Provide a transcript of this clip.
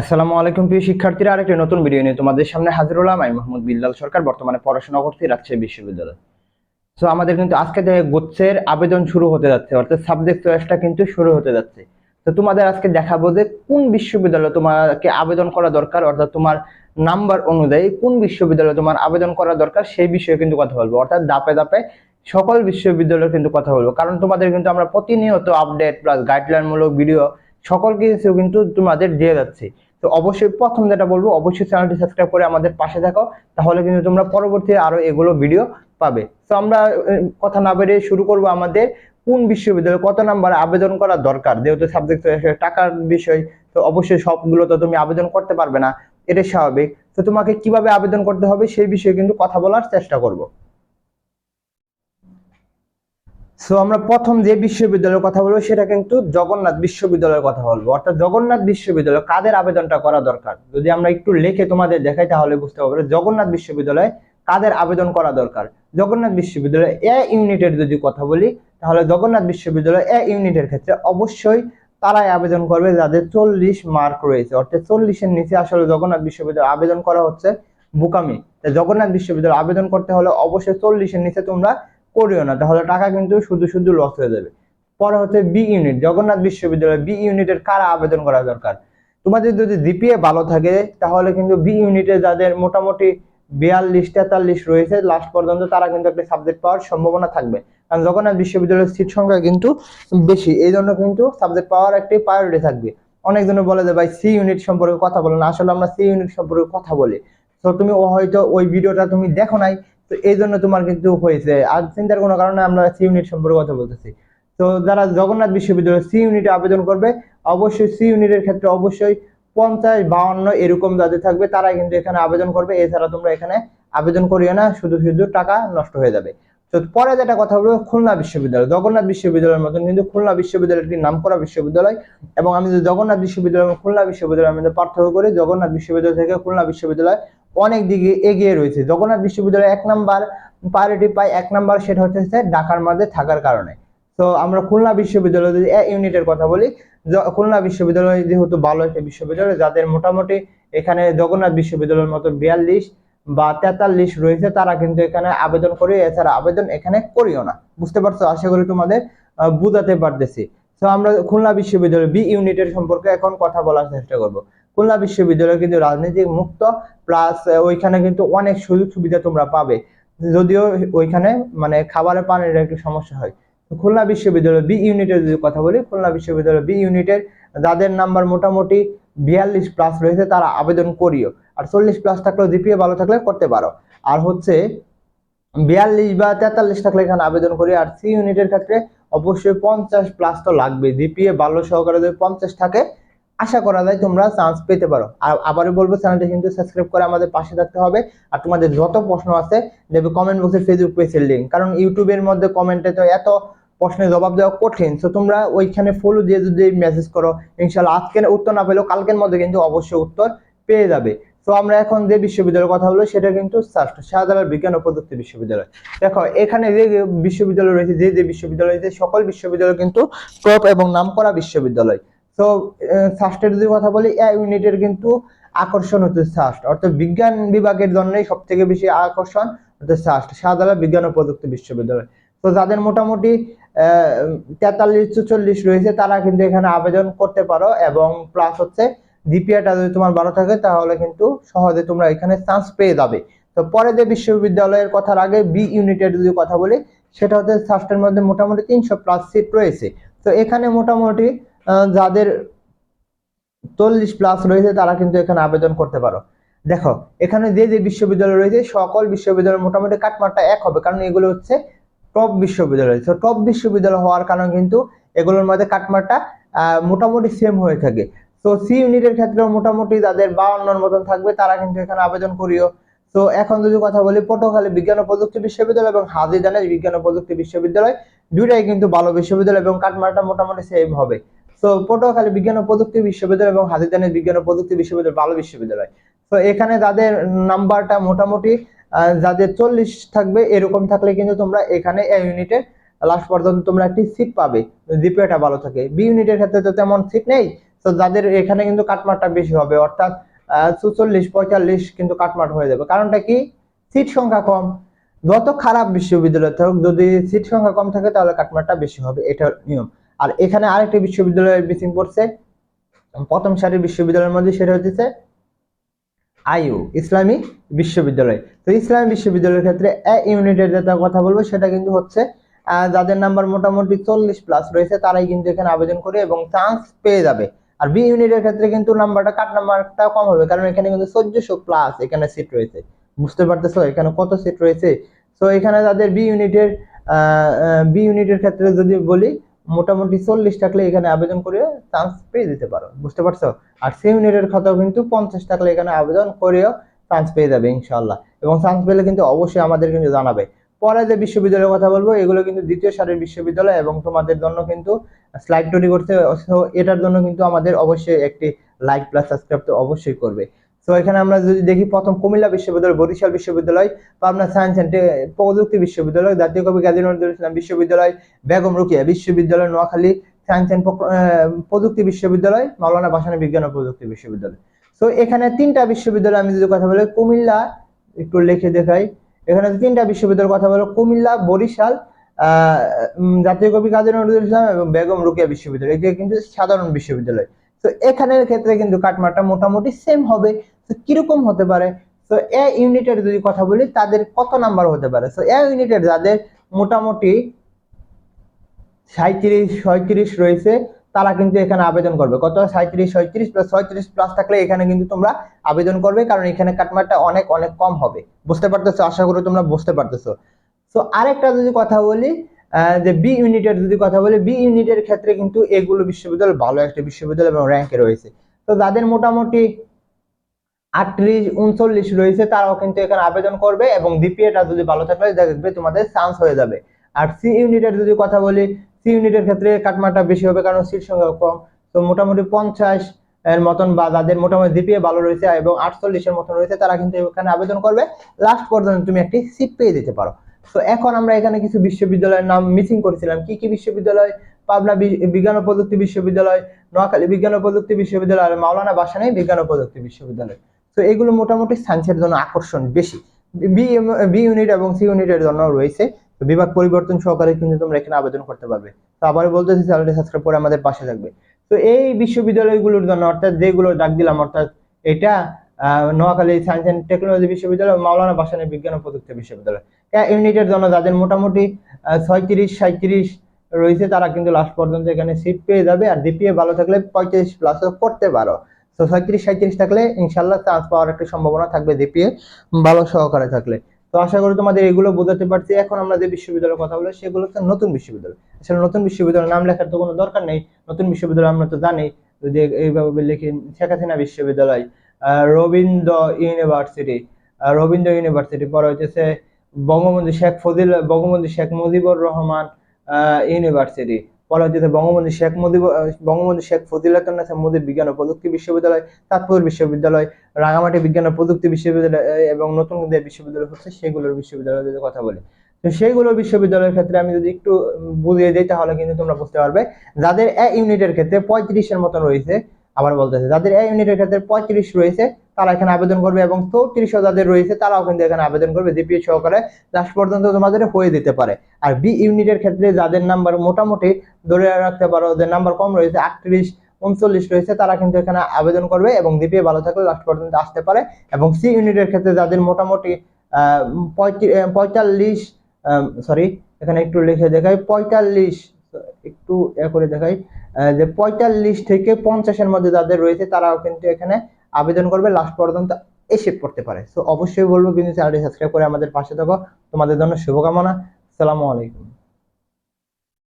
আসসালামু আলাইকুম, প্রিয় শিক্ষার্থীরা। আরেকটি নতুন ভিডিও নিয়ে তোমাদের সামনে হাজির হলাম। আমি মোহাম্মদ বিল্লাল সরকার, বর্তমানে পড়াশোনা করছি রাজশাহী বিশ্ববিদ্যালয়। সো আমাদের কিন্তু আজকে গুচ্ছের আবেদন শুরু হতে যাচ্ছে, অর্থাৎ সাবজেক্ট চয়েসটা কিন্তু শুরু হতে যাচ্ছে। তো তোমাদের আজকে দেখাবো যে কোন বিশ্ববিদ্যালয়ে তোমাকে আবেদন করা দরকার, অর্থাৎ তোমার নাম্বার অনুযায়ী কোন বিশ্ববিদ্যালয়ে তোমার আবেদন করা দরকার, সেই বিষয়ে কিন্তু কথা বলব। অর্থাৎ দাপে দাপে সকল বিশ্ববিদ্যালয়ে কিন্তু কথা বলব। কারণ তোমাদের কিন্তু আমরা প্রতিনিয়ত আপডেট প্লাস গাইডলাইন মূলক ভিডিও সকল কিছু কিন্তু তোমাদের দিয়ে যাচ্ছি। তো অবশ্যই প্রথম যেটা বলব, অবশ্যই চ্যানেলটি সাবস্ক্রাইব করে আমাদের পাশে থাকো, তাহলে কিন্তু তোমরা পরবর্তী আরও এগুলো ভিডিও পাবে। তো আমরা কথা না বেরিয়ে শুরু করব আমাদের কোন বিশ্ববিদ্যালয়ে, কত নাম্বারে আবেদন করা দরকার? যেহেতু সাবজেক্ট টাকার বিষয়, তো অবশ্যই সবগুলো তো তুমি আবেদন করতে পারবে না, এটা স্বাভাবিক। তো তোমাকে কীভাবে আবেদন করতে হবে সেই বিষয়ে কিন্তু কথা বলার চেষ্টা করব। সো আমরা প্রথম যে বিশ্ববিদ্যালয়ের কথা বলব, সেটা কিন্তু জগন্নাথ বিশ্ববিদ্যালয়ের কথা বলব। অর্থাৎ জগন্নাথ বিশ্ববিদ্যালয় কাদের আবেদনটা করা দরকার? যদি আমরা একটু লিখে তোমাদের দেখাই, তাহলে বুঝতে পারব জগন্নাথ বিশ্ববিদ্যালয়ে কাদের আবেদন করা দরকার। জগন্নাথ বিশ্ববিদ্যালয় এ ইউনিটের যদি কথা বলি, তাহলে জগন্নাথ বিশ্ববিদ্যালয় এ ইউনিটের ক্ষেত্রে অবশ্যই তারাই আবেদন করবে, যাদের চল্লিশ মার্ক রয়েছে। অর্থাৎ চল্লিশের নিচে আসলে জগন্নাথ বিশ্ববিদ্যালয় আবেদন করা হচ্ছে বুকামি। জগন্নাথ বিশ্ববিদ্যালয় আবেদন করতে হলে অবশ্যই চল্লিশের নিচে তোমরা করিও না, তাহলে টাকা কিন্তু শুধু শুধু লস হয়ে যাবে। পরে হচ্ছে বি ইউনিট জগন্নাথ বিশ্ববিদ্যালয় বি ইউনিটের কারা আবেদন করা দরকার? তোমাদের যদি জিপিএ ভালো থাকে, তাহলে কিন্তু বি ইউনিটে যাদের মোটামুটি বিয়াল্লিশ, তেতাল্লিশ রয়েছে লাস্ট পর্যন্ত তারা কিন্তু একটা সাবজেক্ট পাওয়ার সম্ভাবনা থাকবে। কারণ জগন্নাথ বিশ্ববিদ্যালয়ের সিট সংখ্যা কিন্তু বেশি এই জন্য কিন্তু সাবজেক্ট পাওয়ার একটি প্রায়োরিটি থাকবে। অনেকজনে বলে যে, ভাই সি ইউনিট সম্পর্কে কথা বলো না। আসলে আমরা সি ইউনিট সম্পর্কে কথা বলি। তো তুমি হয়তো ওই ভিডিওটা তুমি দেখো নাই তো এই জন্য তোমার কিন্তু হয়েছে। আর চিন্তার কোনো কারণে আমরা সি ইউনিট সম্পর্কে কথা বলতেছি। তো যারা জগন্নাথ বিশ্ববিদ্যালয় সি ইউনিটে আবেদন করবে, অবশ্যই সি ইউনিটের ক্ষেত্রে অবশ্যই পঞ্চাশ বাউন্ন এরকম যাদের থাকবে তারা কিন্তু এখানে আবেদন করবে। এছাড়া তোমরা এখানে আবেদন করিও না, শুধু শুধু টাকা নষ্ট হয়ে যাবে। তো পরে যেটা কথা বলব, খুলনা বিশ্ববিদ্যালয়। জগন্নাথ বিশ্ববিদ্যালয়ের মতন কিন্তু খুলনা বিশ্ববিদ্যালয় একটি নামকরা বিশ্ববিদ্যালয়। এবং আমি যদি জগন্নাথ বিশ্ববিদ্যালয় এবং খুলনা বিশ্ববিদ্যালয়ের মধ্যে পার্থক্য করি, জগন্নাথ বিশ্ববিদ্যালয় থেকে খুলনা বিশ্ববিদ্যালয় অনেক দিকে এগিয়ে রয়েছে। জগন্নাথ বিশ্ববিদ্যালয় এক নাম্বার প্রায়োরিটি পায়, এক নাম্বার সেটা হচ্ছে ঢাকার মধ্যে থাকার কারণে। তো আমরা খুলনা বিশ্ববিদ্যালয় যদি ইউনিটের কথা বলি খুলনা বিশ্ববিদ্যালয় যেহেতু ভালো একটা বিশ্ববিদ্যালয়, যাদের মোটামুটি এখানে জগন্নাথ বিশ্ববিদ্যালয়ের মতো বিয়াল্লিশ বা তেতাল্লিশ রয়েছে, তারা কিন্তু এখানে আবেদন করে, এছাড়া আবেদন এখানে করিও না। বুঝতে পারছ? আশা করি তোমাদের বুঝাতে পারতেছি। তো আমরা খুলনা বিশ্ববিদ্যালয় বি ইউনিটের সম্পর্কে এখন কথা বলার চেষ্টা করব। খুলনা বিশ্ববিদ্যালয় কিন্তু রাজনৈতিক মুক্ত প্লাস ওইখানে কিন্তু অনেক সুযোগ সুবিধা তোমরা পাবে। যদিও ওইখানে মানে খাবারের পানির একটু সমস্যা হয়। খুলনা বিশ্ববিদ্যালয় বি ইউনিটের যদি কথা বলি, খুলনা বিশ্ববিদ্যালয় বি ইউনিটের যাদের নাম্বার মোটামুটি বিয়াল্লিশ প্লাস রয়েছে, তারা আবেদন করিও। আর চল্লিশ প্লাস থাকলেও জিপিএ ভালো থাকলে করতে পারো। আর হচ্ছে বিয়াল্লিশ বা তেতাল্লিশ থাকলে এখানে আবেদন করি। আর সি ইউনিটের ক্ষেত্রে অবশ্যই পঞ্চাশ প্লাস তো লাগবে জিপিএ ভালো সহকারে যদি পঞ্চাশ থাকে আশা করা যায় তোমরা চান্স পেতে পারো। আর আবারও বলব চ্যানেলটি কিন্তু সাবস্ক্রাইব করে আমাদের পাশে থাকতে হবে। আর তোমাদের যত প্রশ্ন আছে দেবে কমেন্ট বক্সে ফেসবুক পেজের লিঙ্ক কারণ ইউটিউবের মধ্যে কমেন্টে তো এত প্রশ্নের জবাব দেওয়া কঠিন। তো তোমরা ওইখানে ফলো দিয়ে যদি মেসেজ করো, ইনশাল্লাহ আজকে উত্তর না পেলেও কালকের মধ্যে কিন্তু অবশ্যই উত্তর পেয়ে যাবে। তো আমরা এখন যে বিশ্ববিদ্যালয়ের কথা বলব, সেটা কিন্তু শাহজালাল বিজ্ঞান ও প্রযুক্তি বিশ্ববিদ্যালয়। দেখো, এখানে যে বিশ্ববিদ্যালয় রয়েছে, যে যে বিশ্ববিদ্যালয় রয়েছে, সকল বিশ্ববিদ্যালয় কিন্তু টপ এবং নামকরা বিশ্ববিদ্যালয়। তো সাস্টের যদি কথা বলি এ ইউনিটের কিন্তু আকর্ষণ হচ্ছে সাস্ট অর্থাৎ বিজ্ঞান বিভাগের জন্যই সব থেকে বেশি আকর্ষণ হচ্ছে সাস্ট শাহজালাল বিজ্ঞান ও প্রযুক্তি বিশ্ববিদ্যালয়। তো যাদের মোটামুটি তেতাল্লিশ চল্লিশ রয়েছে, তারা কিন্তু এখানে আবেদন করতে পারো এবং প্লাস হচ্ছে জিপিএটা যদি তোমার ভালো থাকে, তাহলে কিন্তু সহজে তোমরা এখানে চান্স পেয়ে যাবে। তো পরে যে বিশ্ববিদ্যালয়ের কথার আগে বি ইউনিটের যদি কথা বলি, সেটা হচ্ছে সাস্টের মধ্যে মোটামুটি তিনশো প্লাস সিট রয়েছে। তো এখানে মোটামুটি যাদের চল্লিশ প্লাস রয়েছে, তারা কিন্তু এখানে আবেদন করতে পারো। দেখো, এখানে যে যে বিশ্ববিদ্যালয় রয়েছে, সকল বিশ্ববিদ্যালয় মোটামুটি কাটমারটা এক হবে, কারণ এগুলো হচ্ছে টপ বিশ্ববিদ্যালয়। তো টপ বিশ্ববিদ্যালয় হওয়ার কারণে কিন্তু এগুলোর মধ্যে কাটমারটা মোটামুটি সেম হয়ে থাকে। তো সি ইউনিটের ক্ষেত্রেও মোটামুটি যাদের বা বাউন্নর মতন থাকবে, তারা কিন্তু এখানে আবেদন করিও। তো এখন যদি কথা বলি, পটুয়াখালী বিজ্ঞান ও প্রযুক্তি বিশ্ববিদ্যালয় এবং হাজিদানের বিজ্ঞান ও প্রযুক্তি বিশ্ববিদ্যালয়, দুইটাই কিন্তু ভালো বিশ্ববিদ্যালয় এবং কাটমারটা মোটামুটি সেম হবে। তো পটুয়াখালী বিজ্ঞান ও প্রযুক্তি বিশ্ববিদ্যালয় এবং হাজিদানের বিজ্ঞান ও প্রযুক্তি বিশ্ববিদ্যালয় ভালো বিশ্ববিদ্যালয়। তো এখানে যাদের নাম্বারটা মোটামুটি যাদের চল্লিশ থাকবে, এরকম থাকলে কিন্তু তোমরা এখানে এ ইউনিটে লাস্ট পর্যন্ত তোমরা একটি সিট পাবে। জিপিএটা ভালো থাকে। বি ইউনিটের ক্ষেত্রে তো তেমন সিট নেই। তো যাদের এখানে কিন্তু কাটমারটা বেশি হবে, অর্থাৎ চুচল্লিশ, পঁয়তাল্লিশ কিন্তু কাটমার হয়ে যাবে। কারণটা কি? সিট সংখ্যা কম। যত খারাপ বিশ্ববিদ্যালয় থাকুক, যদি সিট সংখ্যা কম থাকে, তাহলে কাটমারটা বেশি হবে। এটা নিয়ম। আর এখানে আরেকটি বিশ্ববিদ্যালয় মিসিং পড়ছে। প্রথম সারির বিশ্ববিদ্যালয়ের মধ্যে সেটা হচ্ছে আইইউ, ইসলামী বিশ্ববিদ্যালয়। তো ইসলামী বিশ্ববিদ্যালয়ের ক্ষেত্রে এ ইউনিটের যেটা কথা বলব, সেটা কিন্তু হচ্ছে যাদের নাম্বার মোটামুটি চল্লিশ প্লাস রয়েছে, তারাই কিন্তু এখানে আবেদন করে এবং চান্স পেয়ে যাবে। আর বি ইউনিটের ক্ষেত্রে কিন্তু নাম্বারটা কাট নাম্বারটা কম হবে, কারণ এখানে কিন্তু চোদ্দশো প্লাস এখানে সিট রয়েছে। বুঝতে পারতেছো? এখানে কত সিট রয়েছে? তো এখানে যাদের বি ইউনিটের বি ইউনিটের ক্ষেত্রে যদি বলি মোটামুটি চল্লিশ থাকলে এখানে আবেদন করে চান্স পেয়ে দিতে পারো, বুঝতে পারছ? আর সি ইউনিটের খাতাও কিন্তু পঞ্চাশ থাকলে এখানে আবেদন করেও চান্স পেয়ে যাবে ইনশাল্লাহ এবং চান্স পেলে কিন্তু অবশ্যই আমাদের কিন্তু জানাবে। পরে যে বিশ্ববিদ্যালয়ের কথা বলব, এগুলো কিন্তু দ্বিতীয় সারের বিশ্ববিদ্যালয় এবং তোমাদের জন্য কিন্তু স্লাইড তৈরি করতে এটার জন্য কিন্তু আমাদের অবশ্যই একটি লাইক প্লাস সাবস্ক্রাইব তো অবশ্যই করবে। তো এখানে আমরা যদি দেখি প্রথম কুমিল্লা বিশ্ববিদ্যালয়, বরিশাল বিশ্ববিদ্যালয়, পাবনা সায়েন্স অ্যান্ড প্রযুক্তি বিশ্ববিদ্যালয়, জাতীয় কবি গাজী নজরুল ইসলাম বিশ্ববিদ্যালয়, বেগম রুকিয়া বিশ্ববিদ্যালয়, নোয়াখালী সায়েন্স অ্যান্ড প্রযুক্তি বিশ্ববিদ্যালয়, মাওলানা ভাসানী বিজ্ঞান ও প্রযুক্তি বিশ্ববিদ্যালয়। তো এখানে তিনটা বিশ্ববিদ্যালয় আমি যদি কথা বলি, কুমিল্লা একটু লিখে দেখাই। এখানে তিনটা বিশ্ববিদ্যালয়ের কথা বলো, কুমিল্লা, বরিশাল জাতীয় কবি কাজী নজরুল ইসলাম এবং বেগম রুকিয়া বিশ্ববিদ্যালয়। এটা কিন্তু সাধারণ বিশ্ববিদ্যালয়। তো এখানের ক্ষেত্রে কিন্তু কাটমারটা মোটামুটি সেম হবে। কীরকম হতে পারে? তো এ ইউনিটের যদি কথা বলি, তাদের কত নাম্বার হতে পারে? তো এ ইউনিটের যাদের মোটামুটি সাঁত্রিশ ছয়ত্রিশ রয়েছে, তারা কিন্তু এখানে আবেদন করবে। কত? সাঁত্রিশ ছয়ত্রিশ প্লাস ছয়ত্রিশ প্লাস থাকলে এখানে কিন্তু তোমরা আবেদন করবে, কারণ এখানে কাটমারটা অনেক অনেক কম হবে। বুঝতে পারতেছো? আশা করি তোমরা বুঝতে পারতেছো। তো আরেকটা যদি কথা বলি যে বি ইউনিটের যদি কথা বলি বি ইউনিটের ক্ষেত্রে কিন্তু এগুলো বিশ্ববিদ্যালয় ভালো একটা বিশ্ববিদ্যালয় এবং র্যাঙ্কে রয়েছে। তো, যাদের মোটামুটি আটত্রিশ উনচল্লিশ রয়েছে, তারাও কিন্তু এখানে আবেদন করবে এবং ডিপিএটা যদি ভালো থাকলে দেখবে তোমাদের চান্স হয়ে যাবে। আর সি ইউনিটের যদি কথা বলি সি ইউনিটের ক্ষেত্রে কাটমাটা বেশি হবে কারণ সিট সংখ্যা কম। তো মোটামুটি পঞ্চাশ এর মতন বা যাদের মোটামুটি জিপিএ ভালো রয়েছে এবং আটচল্লিশের মতন রয়েছে, তারা কিন্তু এখানে আবেদন করবে। লাস্ট পর্যন্ত তুমি একটি সিট পেয়ে যেতে পারো। তো এখন আমরা এখানে কিছু বিশ্ববিদ্যালয়ের নাম মিসিং করেছিলাম। কি কি বিশ্ববিদ্যালয়? পাবনা বিজ্ঞান ও প্রযুক্তি বিশ্ববিদ্যালয়, নোয়াখালী বিজ্ঞান ও প্রযুক্তি বিশ্ববিদ্যালয়, আর মাওলানা ভাসানী বিজ্ঞান ও প্রযুক্তি বিশ্ববিদ্যালয়। তো এগুলো মোটামুটি সায়েন্সের জন্য আকর্ষণ বেশি। বি বি ইউনিট এবং সি ইউনিটের জন্য রয়েছে। বিভাগ পরিবর্তন সহকারে কিন্তু তোমরা এখানে আবেদন করতে পারবে। তো আবার বলতেছি, চ্যানেলটি সাবস্ক্রাইব করে আমাদের পাশে থাকবে। তো এই বিশ্ববিদ্যালয়গুলোর জন্য, অর্থাৎ যেগুলো ডাক দিলাম, অর্থাৎ এটা নোয়াখালী সায়েন্স অ্যান্ড টেকনোলজি বিশ্ববিদ্যালয়, মাওলানা ভাসানী বিজ্ঞান ও প্রযুক্তি বিশ্ববিদ্যালয়। ইউনিটের জন্য যাদের মোটামুটি ছয়ত্রিশ সাঁত্রিশ রয়েছে, তারা কিন্তু লাস্ট পর্যন্ত এখানে সিট পেয়ে যাবে। আর ডিপিএ ভালো থাকলে পঁয়ত্রিশ প্লাস করতে পারো। তো ছয়ত্রিশ সাঁত্রিশ থাকলে ইনশাল্লাহ চান্স পাওয়ার একটা সম্ভাবনা থাকবে ডিপিএ ভালো সহকারে থাকলে। তো আশা করি তোমাদের এগুলো বোঝাতে পারছি। এখন আমরা যে বিশ্ববিদ্যালয়ের কথা বলি, সেগুলো হচ্ছে নতুন বিশ্ববিদ্যালয়। আসলে নতুন বিশ্ববিদ্যালয়ের নাম লেখার তো কোনো দরকার নেই। নতুন বিশ্ববিদ্যালয় আমরা তো জানি, যদি এইভাবে লিখি শেখ হাসিনা বিশ্ববিদ্যালয় রবীন্দ্র ইউনিভার্সিটি রবীন্দ্র ইউনিভার্সিটি, পরে হচ্ছে বঙ্গবন্ধু শেখ ফজিল, বঙ্গবন্ধু শেখ মুজিবুর রহমান ইউনিভার্সিটি। হচ্ছে বঙ্গবন্ধু শেখ মুজিবুর আহ, বঙ্গবন্ধু শেখ ফজিলাতুন্নেসা মুজিব বিজ্ঞান ও প্রযুক্তি বিশ্ববিদ্যালয় চাঁদপুর বিশ্ববিদ্যালয় রাঙামাটি বিজ্ঞান ও প্রযুক্তি বিশ্ববিদ্যালয় এবং নতুন যে বিশ্ববিদ্যালয় হচ্ছে সেগুলোর বিশ্ববিদ্যালয়ের যদি কথা বলি। তো সেইগুলো বিশ্ববিদ্যালয়ের ক্ষেত্রে আমি যদি একটু বুঝিয়ে দিই তাহলে কিন্তু তোমরা বুঝতে পারবে যাদের এ ইউনিটের ক্ষেত্রে পঁয়ত্রিশের মতো রয়েছে আবার বলতেছে যাদের এ ইউনিটের ক্ষেত্রে পঁয়ত্রিশ রয়েছে তারা এখানে আবেদন করবে এবং চৌত্রিশও যাদের রয়েছে, তারাও কিন্তু এখানে আবেদন করবে ডিপিএ সহকারে লাস্ট পর্যন্ত তোমাদের হয়ে দিতে পারে। আর বি ইউনিটের ক্ষেত্রে যাদের নাম্বার মোটামুটি ধরে রাখতে পারো যে নাম্বার কম রয়েছে, আটত্রিশ, উনচল্লিশ রয়েছে, তারা কিন্তু এখানে আবেদন করবে এবং ডিপিএ ভালো থাকলে লাস্ট পর্যন্ত আসতে পারে। এবং সি ইউনিটের ক্ষেত্রে যাদের মোটামুটি পঁয়তাল্লিশ সরি এখানে একটু লিখে দেখাই, পঁয়তাল্লিশ, একটু এ করে দেখাই যে পঁয়তাল্লিশ থেকে পঞ্চাশের মধ্যে যাদের রয়েছে, তারাও কিন্তু এখানে আবেদন করবে লাস্ট পর্যন্ত এসে পড়তে পারে। তো অবশ্যই বলব কিন্তু চ্যানেলটি সাবস্ক্রাইব করে আমাদের পাশে থাকো। তোমাদের জন্য শুভকামনা। সালামু আলাইকুম।